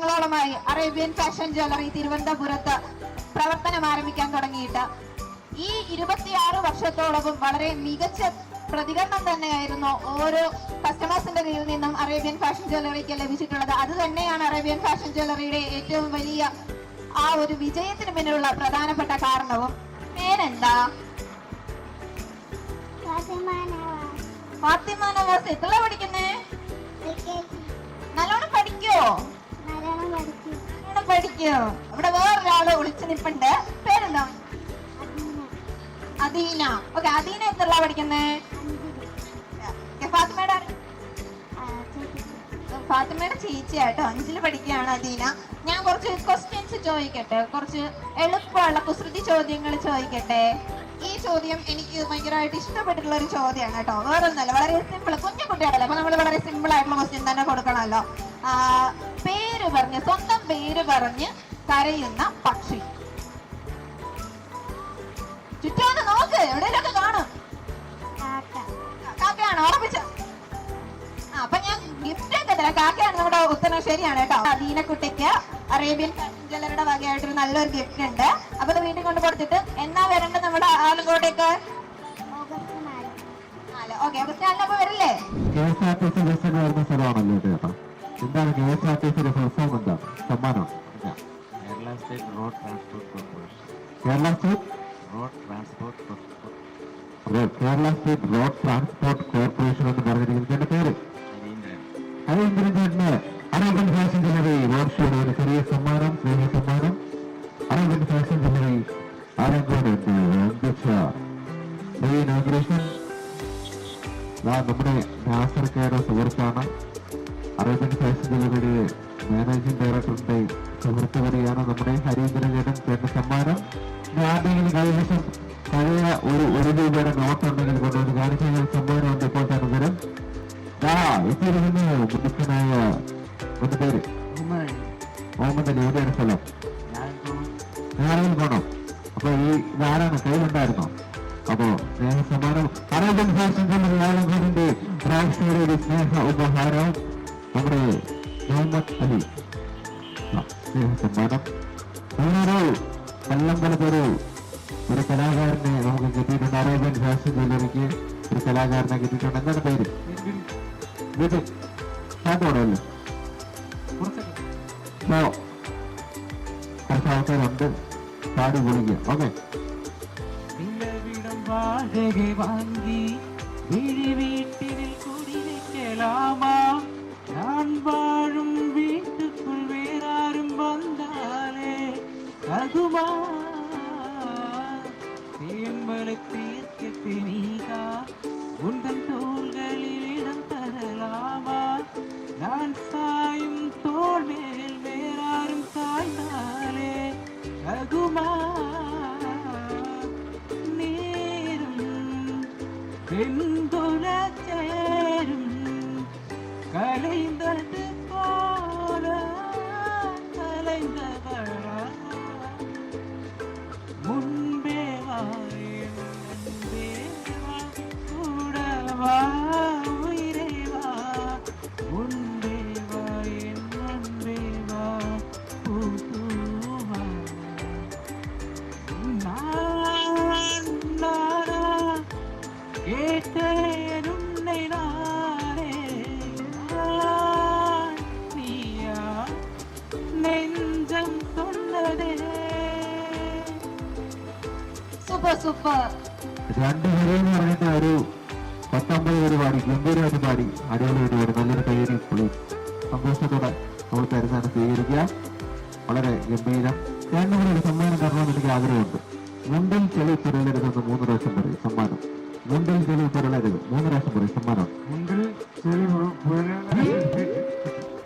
വർഷങ്ങളോളമായി Arabian fashion jewellery തിരുവനന്തപുരത്ത് പ്രവർത്തനം ആരംഭിക്കാൻ തുടങ്ങിയിട്ട് ഈ ഇരുപത്തിയാറ് വർഷത്തോളവും വളരെ മികച്ച പ്രതികരണം തന്നെയായിരുന്നു ഓരോ കസ്റ്റമേഴ്സിന്റെ കയ്യിൽ നിന്നും അറേബ്യൻ ഫാഷൻ ജ്വല്ലറിക്ക് ലഭിച്ചിട്ടുള്ളത്. അത് തന്നെയാണ് അറേബ്യൻ ഫാഷൻ ജ്വല്ലറിയുടെ ഏറ്റവും വലിയ ആ ഒരു വിജയത്തിന് പിന്നിലുള്ള പ്രധാനപ്പെട്ട കാരണവും. പേരെന്താ? ഫാത്തിമ നവാസ്. എത്ര പഠിക്കുന്നേ? നല്ലോണം പഠിക്കോ പഠിക്കോ ഇവിടെ വേറൊരാൾ വിളിച്ചു നിപ്പുണ്ട്. പേരെന്താ? അദീന. ഓക്കെ അദീന എത്ര പഠിക്കുന്നേ? ഫാത്തിമയുടെ? ഫാത്തിമയുടെ ചേച്ചിയാട്ടോ അഞ്ചിൽ പഠിക്കുകയാണ് അദീന. ഞാൻ കുറച്ച് ക്വസ്റ്റ്യൻസ് ചോദിക്കട്ടെ. കുറച്ച് എളുപ്പമുള്ള കുസൃതി ചോദ്യങ്ങൾ ചോദിക്കട്ടെ. ഈ ചോദ്യം എനിക്ക് ഭയങ്കരമായിട്ട് ഇഷ്ടപ്പെട്ടിട്ടുള്ള ഒരു ചോദ്യമാണ് കേട്ടോ. വേറെ ഒന്നല്ല വളരെ സിമ്പിൾ കുഞ്ഞു കുട്ടികളല്ലേ അപ്പൊ നമ്മൾ വളരെ സിമ്പിൾ ആയിട്ടുള്ള ക്വസ്റ്റ്യൻ തന്നെ കൊടുക്കണമല്ലോ. പേര് പറഞ്ഞ് സ്വന്തം പേര് പറഞ്ഞ് കരയുന്ന പക്ഷി. ചുറ്റുമൊന്ന് നോക്ക് എവിടെയൊക്കെ കാണും. കാക്കയാണ്? ഓർമ്മിച്ച അപ്പൊ ഞാൻ ഗിഫ്റ്റ് ഒക്കെ തരാം. കാക്കയാണ് നമ്മുടെ ഉത്തരം ശരിയാണ് കേട്ടോ. അദീനക്കുട്ടിക്ക് അറേബ്യൻ ജ്വല്ലറിയുടെ വകയായിട്ടൊരു നല്ലൊരു ഗിഫ്റ്റ് ഉണ്ട്. അപ്പൊ അത് വീട്ടിൽ കൊണ്ട് കൊടുത്തിട്ട് എന്നാ വരേണ്ടത് നമ്മുടെ ആളുകോട്ടേക്ക് ഓക്കെ അപ്പൊ വരില്ലേ? K S R T C ബസ്സിന് വരുന്ന സ്ഥലമാണല്ലോ ഇത് കേട്ടോ എന്താണ് കെ എസ് ആർ ടി സിയുടെ ഫുൾഫോം എന്താ സമ്മാനം ഇല്ല. Kerala state road transport corporation Kerala state road transport road Kerala state road transport corporation എന്ന് പറഞ്ഞിരിക്കുന്നതിന്റെ പേര് രവീന്ദ്രൻ അരവിന്ദൻ ചേട്ടന് അരവിന്ദൻ ഫാഷൻ ജ്വല്ലറി റോഡ് ഷോയുടെ ഒരു ചെറിയ സമ്മാനം സ്നേഹ സമ്മാനം Aravindan fashion jewellery Alangode inauguration നമ്മുടെ നാസർക്കാരുടെ സുഹൃത്താണ് അറേബ്യൻ ജ്വല്ലറിയുടെ മാനേജിംഗ് ഡയറക്ടറിന്റെ സുഹൃത്ത് കൂടിയാണ് നമ്മുടെ ഹരീന്ദ്രൻ ചേട്ടൻ. സമ്മാനം. ആരുടെയെങ്കിലും കൈവശം പഴയ ഒരു ഒരു രൂപയുടെ നോട്ട് ഉണ്ടെങ്കിൽ കൊണ്ടുവന്ന് കാണിച്ചു സമ്മാനം ഉണ്ട്. ഇപ്പോൾ തന്നെ തരും. ആ എത്തിയിരിക്കുന്നു. മുന്നക്കനായ ഒന്ന് പേര്. അലി എവിടെയാണ് സ്ഥലം. ഞാനും അപ്പൊ ഈ ഇതാരാണ് കയ്യിലുണ്ടായിരുന്നോ അപ്പോ സ്നേഹ സമ്മാനം അറേബ്യൻ ഫാഷൻ പ്രാവശ്യയുടെ സ്നേഹ ഉപഹാരം. നമ്മുടെ മുഹമ്മദ് അലി. സമ്മാനം അങ്ങനൊരു കല്ലമ്പലത്തൊരു ഒരു കലാകാരനെ നമുക്ക് കിട്ടിയിട്ടുണ്ട് അറേബ്യൻ ഫാഷൻ ജ്വല്ലറിക്ക് ഒരു കലാകാരനെ കിട്ടിയിട്ടുണ്ട് എന്താണ് പേര്? വീട്ടിൽ പാട്ടോടല്ലേ അപ്പോ കുറച്ച് ആൾക്കാരുണ്ട്. പാടി പൊളിക്കുക ഓക്കെ. വാങ്ങി വീട്ടിൽ വീട്ടിനിൽ நான் வாழும் வீட்டுக்குள் வேறாரும் வந்தாலே ரகுமா தேம்பலை தீர்க்க தெரியுதா உந்தன் தோள்களில் இடம் தரலாமா? நான் சாயும் தோல் மேல் வேறாரும் சாய்ந்தாலே ரகுமா நேரும் பெண் Kaleyim derdim നെഞ്ചം തൊണ്ടതേ സൂപ്പർ സൂപ്പർ. രണ്ട് ഹരി എന്ന് ഒരു പത്തൊമ്പത് പേര് പാടി ഗംഭീരമായിട്ട് പാടി. അടിപൊളിയായിട്ട് പാടി നല്ലൊരു കയ്യേറി പുള്ളി. സന്തോഷത്തോടെ നമ്മൾ തരുന്നതാണ് സ്വീകരിക്കുക. വളരെ ഗംഭീരം. രണ്ടു കൂടി ഒരു സമ്മാനം തരണമെന്ന് എനിക്ക് ആഗ്രഹമുണ്ട്. മുണ്ടിൽ ചെളി പുരളരുതെന്ന് മൂന്ന് പ്രാവശ്യം പറയും സമ്മാനം. മുണ്ടിൽ ചെളി പുരളരുത് മൂന്ന് പ്രാവശ്യം പറയും സമ്മാനം. മുണ്ടിൽ ചെളി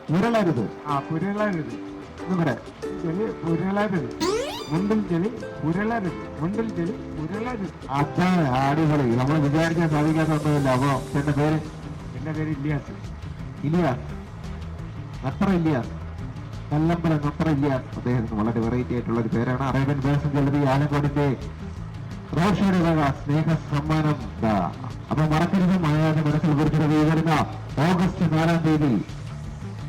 പുരളരുത് പുരളരുത് നിങ്ങളുടെ ചെളി ഉരുളരുത് മുണ്ടിൽ ചെളി ഉരുളരുത് മുണ്ടിൽ ചെളി ഉരുളരുത് അതാണ് അടിപൊളി നമ്മൾ വിചാരിക്കാൻ സാധിക്കാത്തൊന്നുമില്ല അപ്പോ എന്റെ പേര്? എന്റെ പേര് ഇല്ലിയാസ് ഇലിയാസ്? അത്ര ഇല്ലിയാസ് കല്ലമ്പലം അത്ര ഇല്ലിയാസ് അദ്ദേഹത്തിന് വളരെ വെറൈറ്റി ആയിട്ടുള്ള ഒരു പേരാണ്. അറേബ്യൻ ഫാഷൻ ജലതി ആലക്കോടിന്റെ റോഷയുടെ വക സ്നേഹ സമ്മാനം. അപ്പൊ മറക്കരുത് മായാതെ മനസ്സിൽ കുറിച്ചിട്ട് വരുന്ന ഓഗസ്റ്റ് നാലാം തീയതി.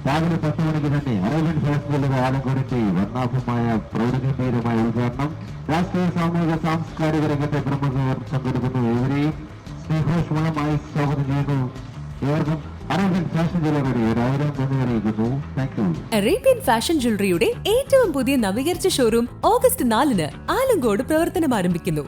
രാവിലെ പത്ത് മണിക്ക് തന്നെ അറേബ്യൻ ഫെസ്റ്റിവലിന്റെ ആലങ്കോടിന്റെ വർണാഭമായ പ്രൗഢഗംഭീരമായ ഉദ്ഘാടനം. രാഷ്ട്രീയ സാമൂഹിക സാംസ്കാരിക രംഗത്തെ പ്രമുഖർ പങ്കെടുക്കുന്നു ഇവരെയും സ്നേഹോഷ്മളമായി സ്വാഗതം ചെയ്യുന്നു. ഏവർക്കും അറേബ്യൻ ഫാഷൻ ജ്വല്ലറിയുടെ ഏറ്റവും പുതിയ നവീകരിച്ച ഷോറൂം ഓഗസ്റ്റ് നാലിന് ആലങ്കോട് പ്രവർത്തനം ആരംഭിക്കുന്നു